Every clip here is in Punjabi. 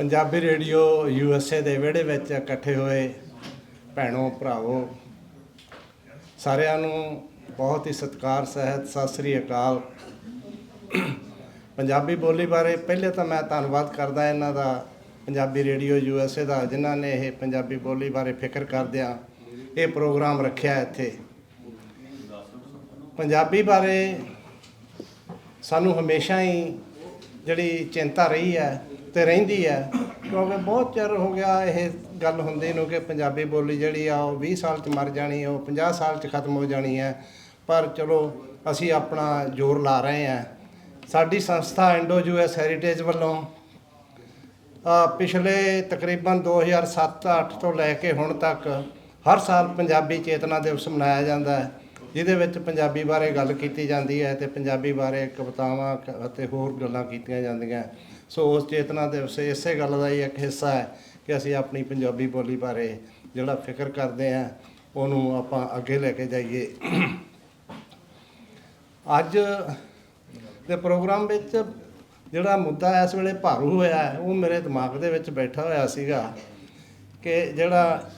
Punjabi radio U S A ਦੇ ਵਿਹੜੇ ਵਿੱਚ ਇਕੱਠੇ ਹੋਏ ਭੈਣੋ, ਭਰਾਵੋ, ਸਾਰਿਆਂ ਨੂੰ ਬਹੁਤ ਹੀ ਸਤਿਕਾਰ, ਸਹਿਤ ਸਤਿ ਸ੍ਰੀ ਅਕਾਲ। ਪੰਜਾਬੀ ਬੋਲੀ ਬਾਰੇ ਪਹਿਲੇ ਤਾਂ ਮੈਂ ਧੰਨਵਾਦ ਕਰਦਾ ਇਹਨਾਂ ਦਾ, Punjabi radio U S A ਦਾ, ਜਿਨ੍ਹਾਂ ਨੇ ਇਹ ਪੰਜਾਬੀ ਬੋਲੀ ਬਾਰੇ ਫਿਕਰ ਕਰਦਿਆਂ ਇਹ ਪ੍ਰੋਗਰਾਮ ਰੱਖਿਆ ਇੱਥੇ। ਪੰਜਾਬੀ ਬਾਰੇ ਸਾਨੂੰ ਹਮੇਸ਼ਾ ਹੀ ਜਿਹੜੀ ਚਿੰਤਾ ਰਹੀ ਹੈ ਤੇ ਰਹਿੰਦੀ ਹੈ। ਕਿਉਂਕਿ ਬਹੁਤ ਚਿਰ ਹੋ ਗਿਆ ਇਹ ਗੱਲ ਹੁੰਦੀ ਨੂੰ ਕਿ ਪੰਜਾਬੀ ਬੋਲੀ ਜਿਹੜੀ ਆ ਉਹ 20 ਸਾਲ ਚ ਮਰ ਜਾਣੀ ਉਹ 50 ਸਾਲ ਚ ਖਤਮ ਹੋ ਜਾਣੀ ਹੈ। ਪਰ ਚਲੋ, ਅਸੀਂ ਆਪਣਾ ਜ਼ੋਰ ਲਾ ਰਹੇ ਹਾਂ। ਸਾਡੀ ਸੰਸਥਾ ਇੰਡੋ ਯੂਐਸ ਹੈਰੀਟੇਜ ਵੱਲੋਂ ਪਿਛਲੇ ਤਕਰੀਬਨ 2007-8 ਤੋਂ ਲੈ ਕੇ ਹੁਣ ਤੱਕ ਹਰ ਸਾਲ ਪੰਜਾਬੀ ਚੇਤਨਾ ਦਿਵਸ ਮਨਾਇਆ ਜਾਂਦਾ ਹੈ, ਜਿਹਦੇ ਵਿੱਚ ਪੰਜਾਬੀ ਬਾਰੇ ਗੱਲ ਕੀਤੀ ਜਾਂਦੀ ਹੈ ਤੇ ਪੰਜਾਬੀ ਬਾਰੇ ਕਵਿਤਾਵਾਂ ਕ- ਅਤੇ ਹੋਰ ਗੱਲਾਂ ਕੀਤੀਆਂ ਜਾਂਦੀਆਂ। ਸੋ ਉਸ ਚੇਤਨਾ ਦਿਵਸ ਇਸੇ ਗੱਲ ਦਾ ਹੀ ਇੱਕ ਹਿੱਸਾ ਹੈ ਕਿ ਅਸੀਂ ਆਪਣੀ ਪੰਜਾਬੀ ਬੋਲੀ ਬਾਰੇ ਜਿਹੜਾ ਫਿਕਰ ਕਰਦੇ ਹਾਂ, ਉਹਨੂੰ ਆਪਾਂ ਅੱਗੇ ਲੈ ਕੇ ਜਾਈਏ। ਅੱਜ ਦੇ ਪ੍ਰੋਗਰਾਮ ਵਿੱਚ ਜਿਹੜਾ ਮੁੱਦਾ ਇਸ ਵੇਲੇ ਭਾਰੂ ਹੋਇਆ ਉਹ ਮੇਰੇ ਦਿਮਾਗ ਦੇ ਵਿੱਚ ਬੈਠਾ ਹੋਇਆ ਸੀਗਾ ਕਿ ਜਿਹੜਾ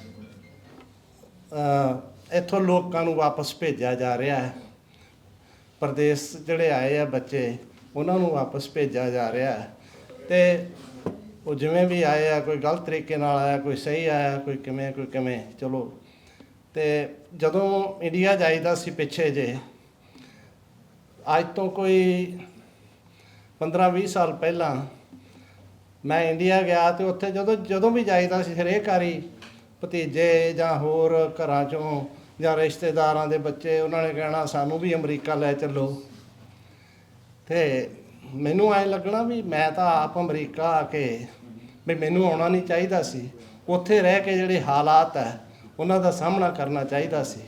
ਇੱਥੋਂ ਲੋਕਾਂ ਨੂੰ ਵਾਪਸ ਭੇਜਿਆ ਜਾ ਰਿਹਾ ਹੈ, ਪ੍ਰਦੇਸ਼ ਜਿਹੜੇ ਆਏ ਆ ਬੱਚੇ, ਉਹਨਾਂ ਨੂੰ ਵਾਪਸ ਭੇਜਿਆ ਜਾ ਰਿਹਾ ਹੈ। ਤੇ ਉਹ ਜਿਵੇਂ ਵੀ ਆਏ ਆ, ਕੋਈ ਗਲਤ ਤਰੀਕੇ ਨਾਲ ਆਇਆ, ਕੋਈ ਸਹੀ ਆਇਆ, ਕੋਈ ਕਿਵੇਂ ਕੋਈ ਕਿਵੇਂ, ਚਲੋ। ਤੇ ਜਦੋਂ ਇੰਡੀਆ ਜਾਈਦਾ ਸੀ ਪਿੱਛੇ ਜੇ, ਅੱਜ ਤੋਂ ਕੋਈ 15-20 ਸਾਲ ਪਹਿਲਾਂ ਮੈਂ ਇੰਡੀਆ ਗਿਆ ਤੇ ਉੱਥੇ ਜਦੋਂ ਜਦੋਂ ਵੀ ਜਾਈਦਾ ਸੀ ਹਰੇਕ ਭਤੀਜੇ ਜਾਂ ਹੋਰ ਘਰਾਂ ਚੋਂ ਜਾਂ ਰਿਸ਼ਤੇਦਾਰਾਂ ਦੇ ਬੱਚੇ, ਉਹਨਾਂ ਨੇ ਕਹਿਣਾ, ਸਾਨੂੰ ਵੀ ਅਮਰੀਕਾ ਲੈ ਚੱਲੋ। ਤੇ ਮੈਨੂੰ ਐ ਲੱਗਣਾ ਵੀ ਮੈਂ ਤਾਂ ਆਪ ਅਮਰੀਕਾ ਆ ਕੇ ਵੀ ਮੈਨੂੰ ਆਉਣਾ ਨਹੀਂ ਚਾਹੀਦਾ ਸੀ। ਉੱਥੇ ਰਹਿ ਕੇ ਜਿਹੜੇ ਹਾਲਾਤ ਹੈ, ਉਹਨਾਂ ਦਾ ਸਾਹਮਣਾ ਕਰਨਾ ਚਾਹੀਦਾ ਸੀ।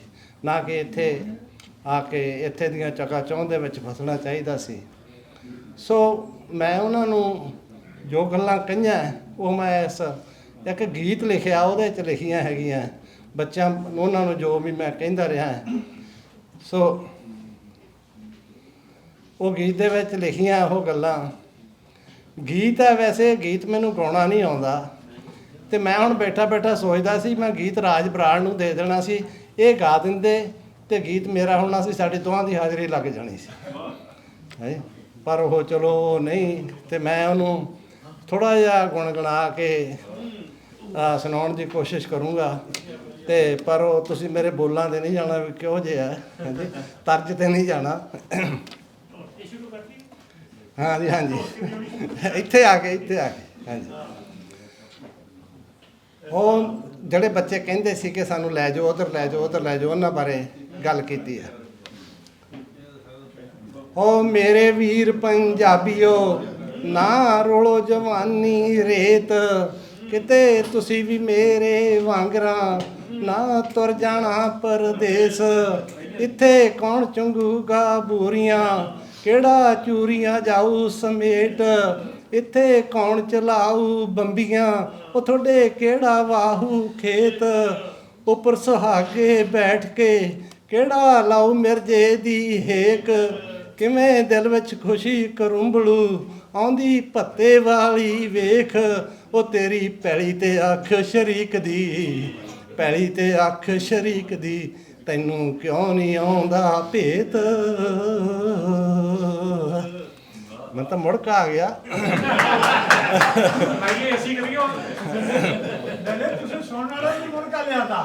ਨਾ ਕਿ ਇੱਥੇ ਆ ਕੇ ਇੱਥੇ ਦੀਆਂ ਚਕਾਚੌਂਧ ਦੇ ਵਿੱਚ ਫਸਣਾ ਚਾਹੀਦਾ ਸੀ। ਸੋ ਮੈਂ ਉਹਨਾਂ ਨੂੰ ਜੋ ਗੱਲਾਂ ਕਹੀਆਂ, ਉਹ ਮੈਂ ਇਸ ਇੱਕ ਗੀਤ ਲਿਖਿਆ, ਉਹਦੇ ਚ ਲਿਖੀਆਂ ਹੈਗੀਆਂ। ਬੱਚਿਆਂ, ਉਹਨਾਂ ਨੂੰ ਜੋ ਵੀ ਮੈਂ ਕਹਿੰਦਾ ਰਿਹਾ। ਸੋ ਉਹ ਗੀਤ ਦੇ ਵਿੱਚ ਲਿਖੀਆਂ ਉਹ ਗੱਲਾਂ। ਗੀਤ ਹੈ ਵੈਸੇ, ਗੀਤ ਮੈਨੂੰ ਗਾਉਣਾ ਨਹੀਂ ਆਉਂਦਾ। ਤੇ ਮੈਂ ਹੁਣ ਬੈਠਾ ਬੈਠਾ ਸੋਚਦਾ ਸੀ, ਮੈਂ ਗੀਤ ਰਾਜ ਬਰਾੜ ਨੂੰ ਦੇ ਦੇਣਾ ਸੀ, ਇਹ ਗਾ ਦਿੰਦੇ ਤੇ ਗੀਤ ਮੇਰਾ ਹੋਣਾ ਸੀ, ਸਾਡੇ ਦੋਹਾਂ ਦੀ ਹਾਜ਼ਰੀ ਲੱਗ ਜਾਣੀ ਸੀ। ਹੈ? ਪਰ ਉਹ ਚਲੋ ਨਹੀਂ, ਤੇ ਮੈਂ ਉਹਨੂੰ ਥੋੜਾ ਜਿਹਾ ਗੁਣਗੁਣਾ ਕੇ ਸੁਣਾਉਣ ਦੀ ਕੋਸ਼ਿਸ਼ ਕਰੂੰਗਾ। ਤੇ ਪਰ ਉਹ ਤੁਸੀਂ ਮੇਰੇ ਬੋਲਾਂ 'ਤੇ ਨਹੀਂ ਜਾਣਾ, ਵੀ ਕਿਹੋ ਜਿਹਾ ਆ ਹਾਂਜੀ? ਤਰਜ ਤੇ ਨਹੀਂ ਜਾਣਾ। ਹਾਂਜੀ ਹਾਂਜੀ। ਇੱਥੇ ਆ ਕੇ, ਇੱਥੇ ਆ ਕੇ, ਹਾਂਜੀ। ਉਹ ਜਿਹੜੇ ਬੱਚੇ ਕਹਿੰਦੇ ਸੀ ਕਿ ਸਾਨੂੰ ਲੈ ਜਾਓ, ਉਧਰ ਲੈ ਜਾਓ, ਉਧਰ ਲੈ ਜਾਓ, ਉਹਨਾਂ ਬਾਰੇ ਗੱਲ ਕੀਤੀ ਆ। ਓ ਮੇਰੇ ਵੀਰ ਪੰਜਾਬੀਓ, ਨਾ ਰੋਲੋ ਜਵਾਨੀ ਰੇਤ। ਕਿਤੇ ਤੁਸੀਂ ਵੀ ਮੇਰੇ ਵਾਂਗਰਾਂ ਨਾ ਤੁਰ ਜਾਣਾ ਪਰਦੇਸ। ਇੱਥੇ ਕੌਣ ਚੰਗੂਗਾ ਬੂਰੀਆਂ? ਕਿਹੜਾ ਚੂਰੀਆਂ ਜਾਊ ਸਮੇਟ? ਇੱਥੇ ਕੌਣ ਚਲਾਊ ਬੰਬੀਆਂ? ਉਹ ਤੁਹਾਡੇ ਕਿਹੜਾ ਵਾਹੂ ਖੇਤ? ਉੱਪਰ ਸੁਹਾਗੇ ਬੈਠ ਕੇ ਕਿਹੜਾ ਲਾਉ ਮਿਰਜੇ ਦੀ ਹੇਕ? ਕਿਵੇਂ ਦਿਲ ਵਿੱਚ ਖੁਸ਼ੀ ਕਰੁੰਬਲੂ? ਆਉਂਦੀ ਭੱਤੇ ਵਾਲੀ ਵੇਖ। ਉਹ ਤੇਰੀ ਪੈਲੀ ਤੇ ਅੱਖ ਸ਼ਰੀਕ ਦੀ ਪੈਲੀ ਤੇ ਅੱਖ ਸ਼ਰੀਕ ਦੀ ਤੈਨੂੰ ਕਿਉਂ ਨਹੀਂ ਆਉਂਦਾ ਭੇਤ? ਮੈਂ ਤਾਂ ਮੁੜਕ ਆ ਗਿਆ। ਆਈਏ ਅਸੀਂ ਕਰੀਓ ਨਹੀਂ ਤੁਸੀਂ ਸੁਣਨ ਵਾਲਾ ਨਹੀਂ ਮੁੜ ਕੇ ਲਿਆਂਦਾ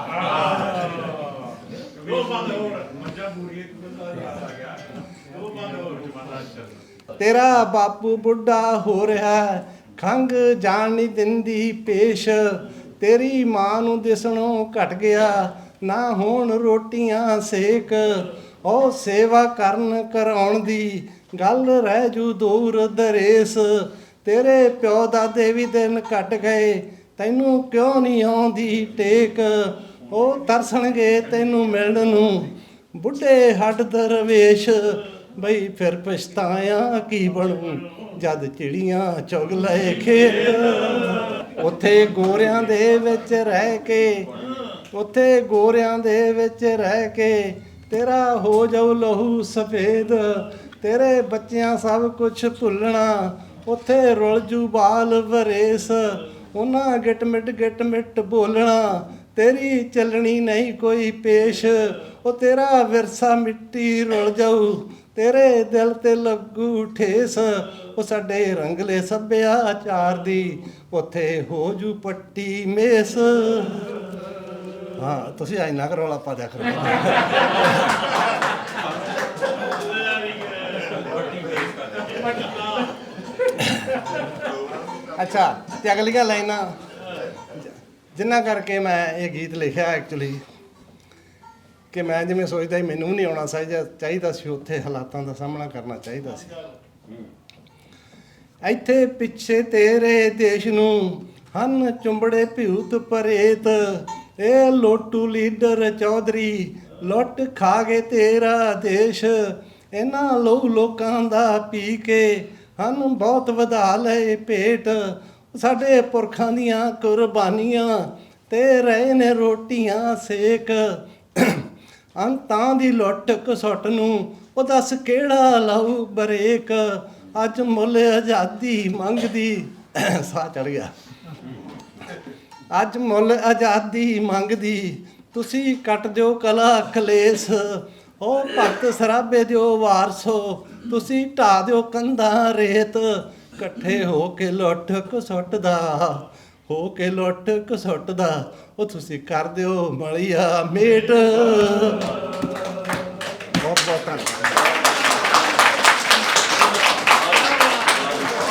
ਦੋ ਬੰਦ ਹੋਰ ਮੱਝਾਂ ਬੂਰੀਏ ਬੰਦਾ ਯਾਦ ਆ ਗਿਆ। ਦੋ ਬੰਦ ਹੋਰ ਜਮਾਨਾ ਚੱਲ ਤੇਰਾ ਬਾਪੂ ਬੁੱਢਾ ਹੋ ਰਿਹਾ ਖੰਗ ਜਾਣ ਨਹੀਂ ਦਿੰਦੀ ਪੇਸ਼। ਤੇਰੀ ਮਾਂ ਨੂੰ ਦਿਸਣੋਂ ਘਟ ਗਿਆ ਨਾ ਹੋਣ ਰੋਟੀਆਂ ਸੇਕ। ਉਹ ਸੇਵਾ ਕਰਨ ਕਰਾਉਣ ਦੀ ਗੱਲ ਰਹਿ ਜੂ ਦੂਰ ਦਰੇਸ। ਤੇਰੇ ਪਿਓ ਦਾਦੇ ਵੀ ਦਿਨ ਕੱਟ ਗਏ, ਤੈਨੂੰ ਕਿਉਂ ਨਹੀਂ ਆਉਂਦੀ ਟੇਕ? ਉਹ ਤਰਸਣਗੇ ਤੈਨੂੰ ਮਿਲਣ ਨੂੰ, ਬੁੱਢੇ ਹੱਡ ਦਰਵੇਸ਼। ਬਈ ਫਿਰ ਪਛਤਾਇਆ ਕੀ ਬਣੂ, ਜਦ ਚਿੜੀਆਂ ਚੁਗ ਲਏ ਖੇਤ। ਉੱਥੇ ਗੋਰਿਆਂ ਦੇ ਵਿੱਚ ਰਹਿ ਕੇ, ਉੱਥੇ ਗੋਰਿਆਂ ਦੇ ਵਿੱਚ ਰਹਿ ਕੇ ਤੇਰਾ ਹੋ ਜਾਊ ਲਹੂ ਸਫੇਦ, ਤੇਰੇ ਬੱਚਿਆਂ ਸਭ ਕੁਝ ਭੁੱਲਣਾ, ਉੱਥੇ ਰੁਲ ਜੂ ਬਾਲ ਵਰੇਸ, ਉਹਨਾਂ ਗਿਟ ਮਿਟ ਗਿਟ ਮਿਟ ਬੋਲਣਾ, ਤੇਰੀ ਚੱਲਣੀ ਨਹੀਂ ਕੋਈ ਪੇਸ਼, ਉਹ ਤੇਰਾ ਵਿਰਸਾ ਮਿੱਟੀ ਰੁਲ ਜਾਊ, ਤੇਰੇ ਦਿਲ ਤੇ ਲੱਗੂ ਠੇਸ, ਉਹ ਸਾਡੇ ਰੰਗਲੇ ਸੱਭਿਆਚਾਰ ਦੀ ਉੱਥੇ ਹੋ ਜੂ ਪੱਟੀ ਮੇਸ। ਹਾਂ, ਤੁਸੀਂ ਆਈ ਨਾ ਕਰੋ ਲਾਪਾ ਦਿਆ ਕਰੋ। ਅੱਛਾ, ਤੇ ਅਗਲੀਆਂ ਲਾਈਨਾਂ। ਜਿੰਨਾ ਕਰਕੇ ਮੈਂ ਇਹ ਗੀਤ ਲਿਖਿਆ ਐਕਚੁਅਲੀ ਕਿ ਮੈਂ ਜਿਵੇਂ ਸੋਚਦਾ ਸੀ, ਮੈਨੂੰ ਨਹੀਂ ਆਉਣਾ ਚਾਹੀਦਾ ਚਾਹੀਦਾ ਸੀ ਉੱਥੇ ਹਾਲਾਤਾਂ ਦਾ ਸਾਹਮਣਾ ਕਰਨਾ ਚਾਹੀਦਾ ਸੀ। ਇੱਥੇ ਪਿੱਛੇ ਤੇਰੇ ਦੇਸ਼ ਨੂੰ ਹਨ ਚੁੰਬੜੇ ਭਿਉਤ ਪਰੇਤ ਇਹ ਲੋਟੂ ਲੀਡਰ ਚੌਧਰੀ, ਲੁੱਟ ਖਾ ਗਏ ਤੇਰਾ ਦੇਸ਼। ਇਹਨਾਂ ਲੋਕ ਲੋਕਾਂ ਦਾ ਪੀ ਕੇ ਹਨ ਬਹੁਤ ਵਧਾ ਲਏ ਪੇਟ ਸਾਡੇ ਪੁਰਖਾਂ ਦੀਆਂ ਕੁਰਬਾਨੀਆਂ ਤੇ ਰਹੇ ਨੇ ਰੋਟੀਆਂ ਸੇਕ। ਅੰਤਾਂ ਦੀ ਲੁੱਟ ਕਸੁੱਟ ਨੂੰ ਉਹ ਦੱਸ ਕਿਹੜਾ ਲਾਊ ਬਰੇਕ। ਅੱਜ ਮੁੱਲ ਆਜ਼ਾਦੀ ਮੰਗਦੀ। ਸਾਹ ਚੜ ਗਿਆ। ਅੱਜ ਮੁੱਲ ਆਜ਼ਾਦੀ ਮੰਗਦੀ, ਤੁਸੀਂ ਕੱਟ ਦਿਓ ਕਲਾ ਕਲੇਸ਼। ਉਹ ਭਗਤ ਸਰਾਬੇ ਦਿਓ ਵਾਰਸੋ, ਤੁਸੀਂ ਢਾ ਦਿਓ ਕੰਧਾਂ ਰੇਤ। ਇਕੱਠੇ ਹੋ ਕੇ ਲੁੱਟ ਕਸੁੱਟ ਹੋ ਕੇ ਲੁੱਟ ਕਸੁੱਟ ਉਹ ਤੁਸੀਂ ਕਰ ਦਿਓ ਮਲੀਆ ਮੇਟ। ਬਹੁਤ ਬਹੁਤ ਧੰਨਵਾਦ।